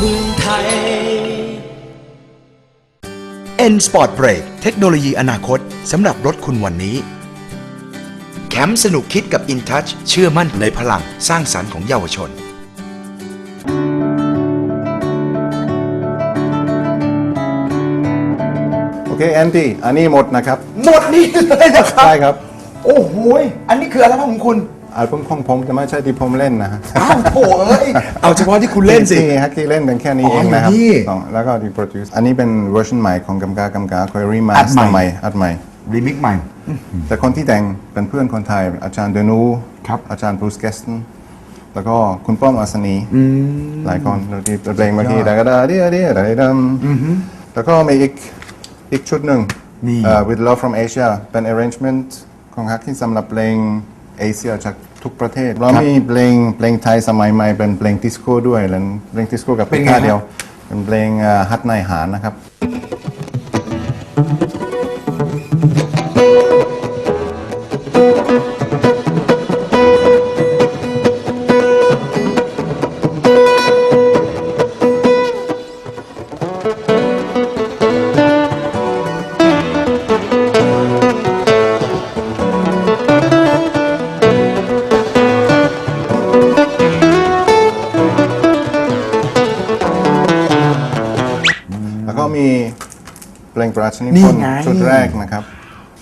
เมืองไทย N Sport Break เทคโนโลยีอนาคตสำหรับรถคุณวันนี้แคมป์สนุกคิดกับ InTouch เชื่อมั่นในพลังสร้างสรรค์ของเยาวชน โอเคแอนตี้อันนี้หมดนะครับ หมดนี่เลยนะครับใช่ครับ โอ้โหยอันนี้คืออะไรบ้างของคุณ อัลบั้มของผมจะไม่ใช่ที่ผมเล่นนะฮะอ้าวโถเอ้ยเอาเฉพาะที่คุณเล่นสิ ที่ฮักกี้เล่นเป็นแค่นี้อ๋อเองนะครับอยู่นี่สองแล้วก็ที่โปรดิวซ์อันนี้เป็นเวอร์ชันใหม่ของกำกากำกาคอยรีมาอัสดใหม่ ใหม่อัดใหม่ รีมิกใหม่ แต่คนที่แต่งเป็นเพื่อนคนไทย อาจารย์เดนูครับ อาจารย์บรูซเกสตันแล้วก็คุณป้อมอัศนีหลายคนเราที่เพลงเมื่อกี้ดากระดาเดียเดียดาดัมแล้วก็มีอีกอีกชุดหนึ่งนี่ เอ่อ with love from Asia เป็น arrangement ของฮักที่สำหรับเพลงเอเชียจาก ทุกประเทศ เรามีเพลงเพลงไทยสมัยใหม่เป็นเพลงดิสโก้ด้วยแล้วเพลงดิสโก้กับเป็นไงกีตาครับร์เดียว เป็นเพลงเอ่อฮัทนายหารนะครับ เพลงประราชนิพนนี่ธ์ไง ชุดแรกนะครับ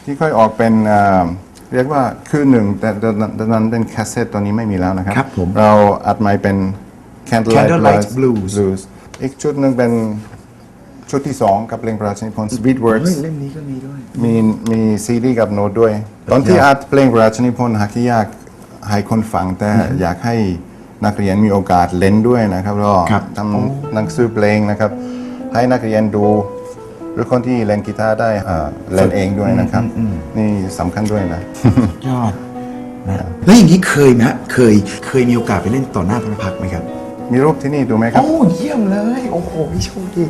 ที่ค่อยออกเป็นเอ่อเรียกว่าคือหนึ่งแต่ตอนตอนนั้นเป็นแคสเซ็ตตอนนี้ไม่มีแล้วนะครับครับผมเราอัดใหม่เป็น Candlelight, Candlelight Blues Blues อีกชุดหนึ่งเป็นชุดที่สองกับเพลงประราชนิพนธ์ Sweet เฮ้ Works ยเล่มนี้ก็มีด้วย มีมีซีดีกับโน้ตด้วย ตอนที่อัดเพลงพระราชนิพนธ์ฮักที่อยากให้คนฟังแต่อยากให้นักเรียนมีโอกาสเล่นด้วยนะครับก็ครับ ทำหนังสือเพลงนะครับ ให้นักเรียนดู หรือคนที่เล่นกีตาร์ได้เอ่อเล่นเองด้วยนะครับนี่สำคัญด้วยนะ ยอดนะแล้วอย่างนี้เคยไหมฮะเคยเคยมีโอกาสไปเล่นต่อหน้าพระพักตร์ไหมครับ มีรูปที่นี่ดูไหมครับ โอ้เยี่ยมเลย โอ้โหพี่โชคดี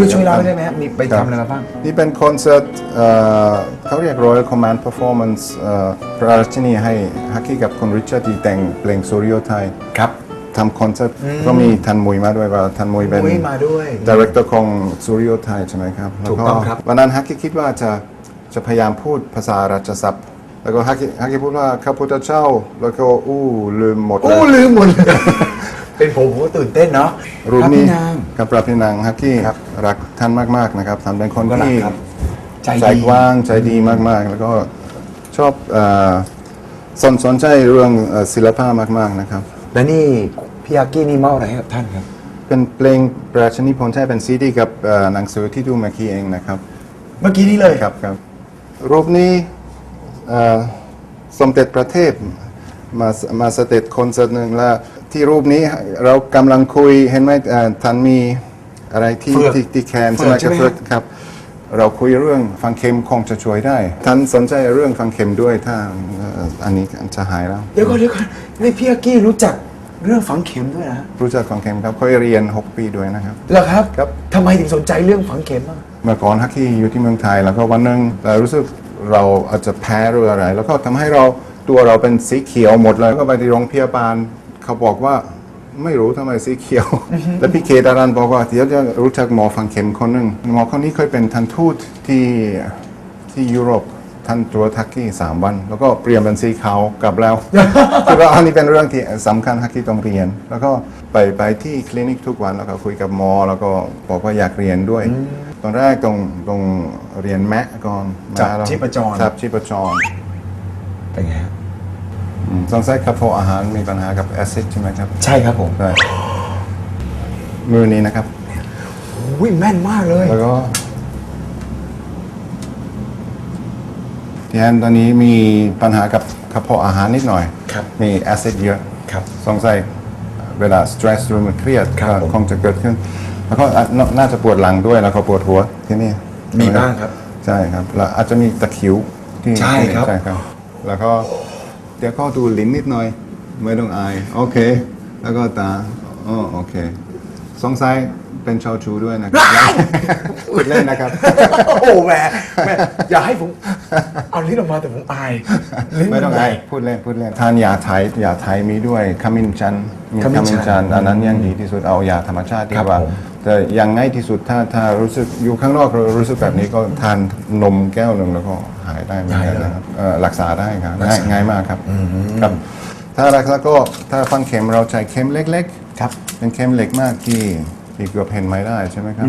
ช่วยช่วยเล่าได้ไหมครับมีไปทำอะไรมาบ้าง นี่เป็นคอนเสิร์ตเอ่อเขาเรียก Royal Command Performance เอ่อพระราชนีให้ฮักกี้กับคุณริชาร์ดที่แต่งเพลงสุริโยไทยครับ ทำคอนเสิร์ตก็มีทันมุยมาด้วยว่าทันมุยเป็นมุ้ยมาด้วยดีเรคเตอร์ของสุริโยไทยใช่ไหมครับถูกต้องครับ แล้ววันนั้นฮักกี้คิดว่าจะจะพยายามพูดภาษาราชศัพท์ แล้วก็ฮักกี้ฮักกี้พูดว่าข้าพุทธเจ้า แล้วก็อู้ลืมหมดเลโอ้ยลืมหมดเลย เป็นผมผมก็ตื่นเต้นเนาะรูปพะนี้พี่นาง กับพระพี่นางฮักกี้ครับรักท่านมากๆนะครับท่านเป็นคนก็รักที่ครับใจใจดี กว้างใจดีมากๆ แล้วก็ชอบเอ่อสนสนใจเรื่องเอ่อศิลปะมากๆนะครับ และนี่พี่อากี้นี่เมาอะไรให้กับท่านครับ เป็นเพลงประราชนิพนธ์ใช่เป็นซีดีกับเอ่อหนังสือที่ดูเมื่อกี้เองนะครับ เมื่อกี้นี้เลยครับครับรูปนี้เอ่อสมเด็จพระเทพ มามาสเตจคอนเสิร์ตหนึ่งแล้วที่รูปนี้เรากำลังคุยเห็นไหมเอ่อท่านมีอะไรที่เฟือกที่ที่แคนเฟืใช่ไหมอกครับใช่ไหมเฟือกครับ เราคุยเรื่องฟังเข็มคงจะช่วยได้ ท่านสนใจเรื่องฟังเข็มด้วยถ้าเอ่ออันนี้จะหายแล้ว เดี๋ยวก่อนเดี๋ยวก่อนนี่พี่อากี้รู้จักเรื่องฝังเข็มด้วยนะรู้จักฟังเข็มครับเคยเรียน 6 ปีด้วยนะครับเหรอครับครับทำไมถึงสนใจเรื่องฝังเข็มอะเมื่อก่อนฮักกี้อยู่ที่เมืองไทยแล้วก็วันหนึงเรารู้สึกเราอาจจะแพ้หรืออะไร แล้วก็ทำให้เรา ตัวเราเป็นสีเขียวหมดเลยก็ไปที่โรงพยาบาลเขาบอกว่าไม่รู้ทำไมสีเขียว แล้วพี่เคดารันบอกว่าเดี๋ยวจะรู้จักหมอฟังเข็มคนหนึ่งหมอคนนี้เคยเป็นทันทูตที่ที่ยุโรปท่านตัวทักกี้สามวัน แล้วก็เปลี่ยนเป็นสีขาวกลับแล้วคือว่าอันนี้เป็นเรื่องที่สำคัญฮักกี้ต้องเรียน แล้วก็ไปไปที่คลินิกทุกวันแล้วก็คุยกับหมอ แล้วก็บอกว่าอยากเรียนด้วย ตอนแรกต้องต้องเรียนแมะก่อนจับแมะแล้วชีพจรจับชีพจรเป็นไงฮะอืม สงสัยกระเพาะอาหารมีปัญหากับแอซิดใช่ไหมครับใช่ครับผมได้มือนี้นะครับอุ้ยแม่นมากเลยแล้วก็ที่แอนตอนนี้มีปัญหากับกระเพาะอาหารนิดหน่อย ครับ มีแอซิดเยอะครับสงสัยเวลาสตรสหรือมันเครียดครับก็ผม คงจะเกิดขึ้น แล้วก็อะน่าน่าจะปวดหลังด้วยแล้วก็ปวดหัวที่นี่ มีบ้างครับ ใช่ครับแล้วอาจจะมีตะคริวที่ใช่ครับใช่ครับแล้วก็ เดี๋ยวก็ดูลิ้นนิดหน่อย ไม่ต้องอาย โอเค แล้วก็ตาอ๋อโอเค สงสัย เป็นชาวชูด้วยนะครับพูดเล่นนะครับ โอ้โหแหมแหมอย่าให้ผมเอาลิ้นออกมาแต่ผมอายลิ้นไม่ต้องนไอใหญ่พูดเล่นพูดเล่นทานยาไทยยาไทยมีด้วยขมิ้นชันมีขมิ้นชันขมิ้นชันอันนั้นยังดีที่สุดเอายาธรรมชาติดีครับกว่าผมแต่อยังง่ายที่สุดถ้าถ้ารู้สึกอยู่ข้างนอกเรารู้สึกแบบนี้ก็ทานนมแก้วหนึ่งแล้วก็หายได้เหมือนกันนะครับเอ่อรักษาได้ครับง่ายง่ายมากครับครับถ้ารักษาก็ถ้าฟังเข็มเราใช้เข็มเล็ก ๆ ครับ เป็นเข็มเล็กมากที่ ที่เกือบเห็นไม่ได้ใช่ไหมครับ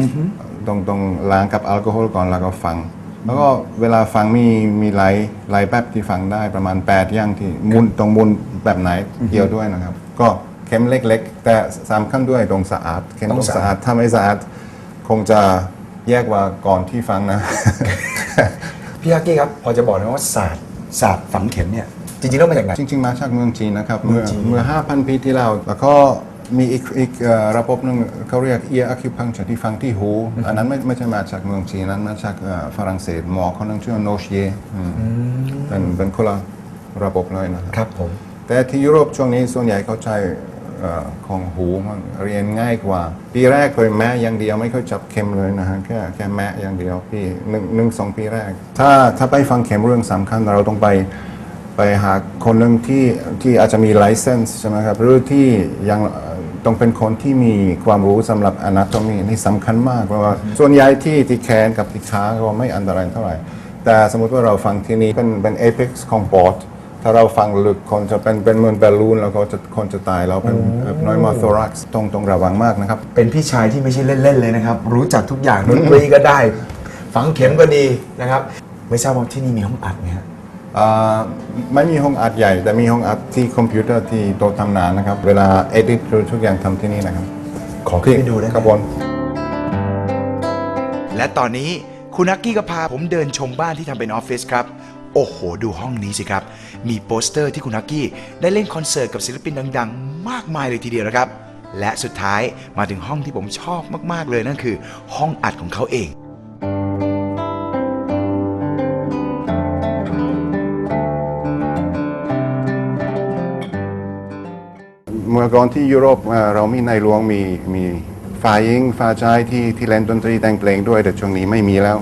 ต้องต้องล้างกับแอลกอฮอล์ก่อนแล้วก็ฟัง แล้วก็เวลาฟังมีมีหลายหลายแบบที่ฟังได้ประมาณ8อย่างที่หมุนตรงมุนแบบไหนเกี่ยวด้วยนะครับ ก็เข็มเล็กๆ แต่สำคัญด้วยตรงสะอาดเข็มต้ต้อองงสะสะอาอาดดถ้าไม่สะอาดคงจะแยกว่าก่อนที่ฟังนะ พี่ฮักกี้ครับ พอจะบอกได้ไหมว่าศาสตร์ศาสตร์ฝังเข็มเนี่ยจริงๆแล้วมาจากไหนจริงๆ มาจากเมืองจีนนะครับ เมืเมื่อองจีนเมื่อ5,000 ปีที่แล้วแล้วก็ มีอีกอีกเอ่อระบบหนึงเขาเรียก ear acupuncture ที่ฟังที่หู อันนั้นไม่ไม่ใช่มาจากเมืองจีนนั้นมาจากเอ่อฝรั่งเศสหมอคนหนึงชื่อโนชเยเป็นเป็นคนละระบบเลยนะครับครับผมแต่ที่ยุโรปช่วงนี้ส่วนใหญ่เขาใช้เอ่อของหูมันเรียนง่ายกว่า ปีแรกเคยแม้อย่างเดียวไม่เคยจับเข็มเลยนะฮะแค่แค่แม้อย่างเดียวปีหนึ่งหนึ่งสองปีแรก ถ้าถ้าไปฟังเข็มเรื่องสำคัญเราต้องไปไปหาคนหนึ่งที่ที่อาจจะมีไลเซนส์ใช่ไหมครับหรือที่ยังเอ่อ ต้องเป็นคนที่มีความรู้สำหรับ anatomy นี่สำคัญมากเพราะว่าส่วนใหญ่ที่ที่แขนกับที่ขาก็ไม่อันตรายเท่าไหร่ แต่สมมติว่าเราฟังที่นี่เป็นเป็น apex ของปอดถ้าเราฟังลึกคนจะเป็นเป็นเหมือนบอลลูนแล้วก็จะคนจะตายเราเป็นน้อยมาโทรักซ์ต้องต้องระวังมากนะครับ เป็นพี่ชายที่ไม่ใช่เล่น ๆ เลยนะครับ รู้จักทุกอย่างดนตรีก็ได้ ฝังเข็มก็ดีนะครับ ไม่ทราบว่าที่นี่มีห้องอัดไหมฮะอ่า ไม่มีห้องอัดใหญ่ แต่มีห้องอัดที่คอมพิวเตอร์ที่โต๊ะทำงานนะครับ เวลาเอดิททุกอย่างทำที่นี่นะครับขอขึ้นไปดูได้ไหม ครับผมและตอนนี้คุณนักกี้ก็พาผมเดินชมบ้านที่ทำเป็นออฟฟิศครับ โอ้โห ดูห้องนี้สิครับ มีโปสเตอร์ที่คุณนักกี้ได้เล่นคอนเสิร์ตกับศิลปินดัง ๆ มากมายเลยทีเดียวนะครับ และสุดท้ายมาถึงห้องที่ผมชอบมากๆเลยนั่นคือ ห้องอัดของเขาเอง ก่อนที่ยุโรปเรามีในหลวงมีมีฝ่ายหญิงฝ่ายชายที่ที่เล่นดนตรีแต่งเพลงด้วยแต่ช่วงนี้ไม่มีแล้ว